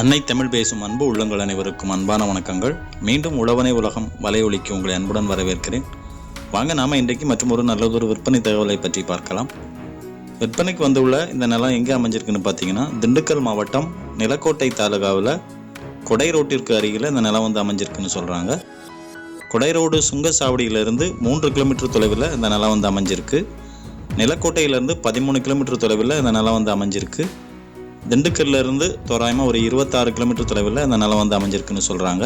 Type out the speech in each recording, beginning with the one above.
அன்னை தமிழ் பேசும் அன்பு உள்ளங்கள் அனைவருக்கும் அன்பான வணக்கங்கள். மீண்டும் உழவனை உலகம் வலையொலிக்கு உங்களை அன்புடன் வரவேற்கிறேன். வாங்க நாம இன்றைக்கு மற்றும் ஒரு நல்லதொரு விற்பனை தகவலை பற்றி பார்க்கலாம். விற்பனைக்கு வந்துள்ள இந்த நிலம் எங்கே அமைஞ்சிருக்குன்னு பார்த்தீங்கன்னா திண்டுக்கல் மாவட்டம் நிலக்கோட்டை தாலுகாவில் கொடை ரோட்டிற்கு அருகில் இந்த நிலம் வந்து அமைஞ்சிருக்குன்னு சொல்கிறாங்க கொடை ரோடு சுங்கசாவடியிலிருந்து மூன்று கிலோமீட்டர் தொலைவில் இந்த நிலம் வந்து அமைஞ்சிருக்கு. நிலக்கோட்டையிலேருந்து பதிமூணு கிலோமீட்டர் தொலைவில் இந்த நிலம் வந்து அமைஞ்சிருக்கு. திண்டுக்கல்ல இருந்து தோராயமாக ஒரு இருபத்தாறு கிலோமீட்டர் தொலைவில் இந்த நிலம் வந்து அமைஞ்சிருக்குன்னு சொல்கிறாங்க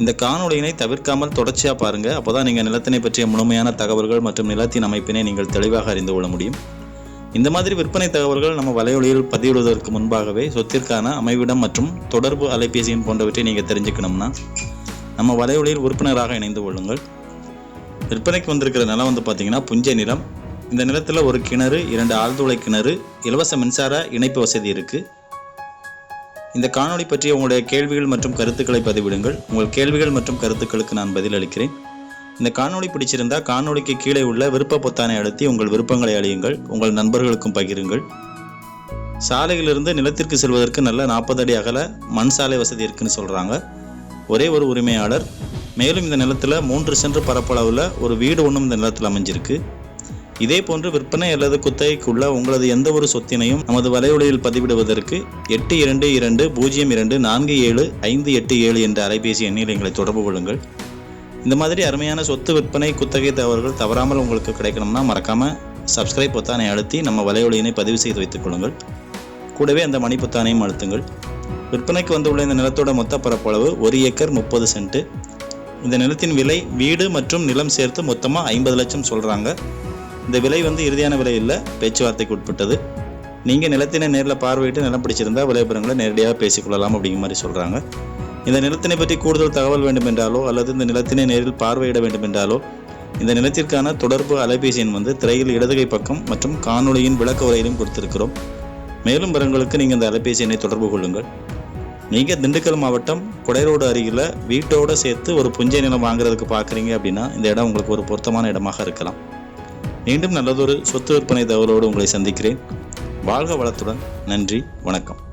இந்த காணொலியினை தவிர்க்காமல் தொடர்ச்சியாக பாருங்கள் அப்போ தான் நீங்கள் நிலத்தினை பற்றிய முழுமையான தகவல்கள் மற்றும் நிலத்தின் அமைப்பினை நீங்கள் தெளிவாக அறிந்து கொள்ள முடியும். இந்த மாதிரி விற்பனை தகவல்கள் நம்ம வலையொலியில் பதிவிடுவதற்கு முன்பாகவே சொத்திற்கான அமைவிடம் மற்றும் தொடர்பு அலைபேசியின் போன்றவற்றை நீங்கள் தெரிஞ்சுக்கணும்னா நம்ம வலையொலியில் உறுப்பினராக இணைந்து கொள்ளுங்கள். விற்பனைக்கு வந்திருக்கிற நிலம் வந்து பார்த்தீங்கன்னா புஞ்சை நிலம். இந்த நிலத்தில் ஒரு கிணறு இரண்டு ஆழ்துளை கிணறு இலவச மின்சார இணைப்பு வசதி இருக்குது இந்த காணொளி பற்றிய உங்களுடைய கேள்விகள் மற்றும் கருத்துக்களை பதிவிடுங்கள். உங்கள் கேள்விகள் மற்றும் கருத்துக்களுக்கு நான் பதிலளிக்கிறேன் இந்த காணொளி பிடிச்சிருந்தா காணொளிக்கு கீழே உள்ள விருப்ப பொத்தானை அழுத்தி உங்கள் விருப்பங்களை அழியுங்கள். உங்கள் நண்பர்களுக்கும் பகிருங்கள். சாலையிலிருந்து நிலத்திற்கு செல்வதற்கு நல்ல நாற்பது அடி அகல மண் சாலை வசதி இருக்குன்னு சொல்கிறாங்க ஒரே ஒரு உரிமையாளர். மேலும் இந்த நிலத்தில் மூன்று சென்று பரப்பளவில் ஒரு வீடு ஒன்றும் இந்த நிலத்தில் அமைஞ்சிருக்கு. இதே போன்று விற்பனை அல்லது குத்தகைக்குள்ள உங்களது எந்த ஒரு சொத்தினையும் நமது வலையொலியில் பதிவிடுவதற்கு எட்டு இரண்டு இரண்டு பூஜ்ஜியம் இரண்டு நான்கு ஏழு ஐந்து எட்டு ஏழு என்ற அலைபேசி எண்ணில் எங்களை தொடர்பு கொள்ளுங்கள். இந்த மாதிரி அருமையான சொத்து விற்பனை குத்தகை தகவல்கள் தவறாமல் உங்களுக்கு கிடைக்கணும்னா மறக்காம சப்ஸ்கிரைப் பொத்தானை அழுத்தி நம்ம வலையொலியினை பதிவு செய்து வைத்துக் கொள்ளுங்கள். கூடவே அந்த மணி பொத்தானையும் அழுத்துங்கள். விற்பனைக்கு வந்துள்ள இந்த நிலத்தோட மொத்த பரப்பளவு ஒரு ஏக்கர் முப்பது சென்ட். இந்த நிலத்தின் விலை வீடு மற்றும் நிலம் சேர்த்து மொத்தமாக ஐம்பது லட்சம் சொல்கிறாங்க இந்த விலை வந்து இறுதியான விலை இல்லை. பேச்சுவார்த்தைக்கு உட்பட்டது. நீங்கள் நிலத்தினை நேரில் பார்வையிட்டு நிலம் பிடிச்சிருந்தா விளைபரங்களை நேரடியாக பேசிக்கொள்ளலாம் அப்படிங்கிற மாதிரி சொல்கிறாங்க இந்த நிலத்தினை பற்றி கூடுதல் தகவல் வேண்டுமென்றாலோ அல்லது இந்த நிலத்தினை நேரில் பார்வையிட வேண்டுமென்றாலோ இந்த நிலத்திற்கான தொடர்பு அலைபேசி எண் வந்து திரையில் இடதுகை பக்கம் மற்றும் காணொளியின் விளக்க உரையிலும் கொடுத்திருக்கிறோம். மேலும் விவரங்களுக்கு நீங்கள் இந்த அலைபேசி எண்ணை தொடர்பு கொள்ளுங்கள். நீங்கள் திண்டுக்கல் மாவட்டம் குடைரோடு அருகில் வீட்டோடு சேர்த்து ஒரு புஞ்சை நிலம் வாங்குறதுக்கு பார்க்குறீங்க அப்படின்னா இந்த இடம் உங்களுக்கு ஒரு பொருத்தமான இடமாக இருக்கலாம். மீண்டும் நல்லதொரு சொத்து விற்பனை தகவலோடு உங்களை சந்திக்கிறேன். வாழ்க வளத்துடன். நன்றி. வணக்கம்.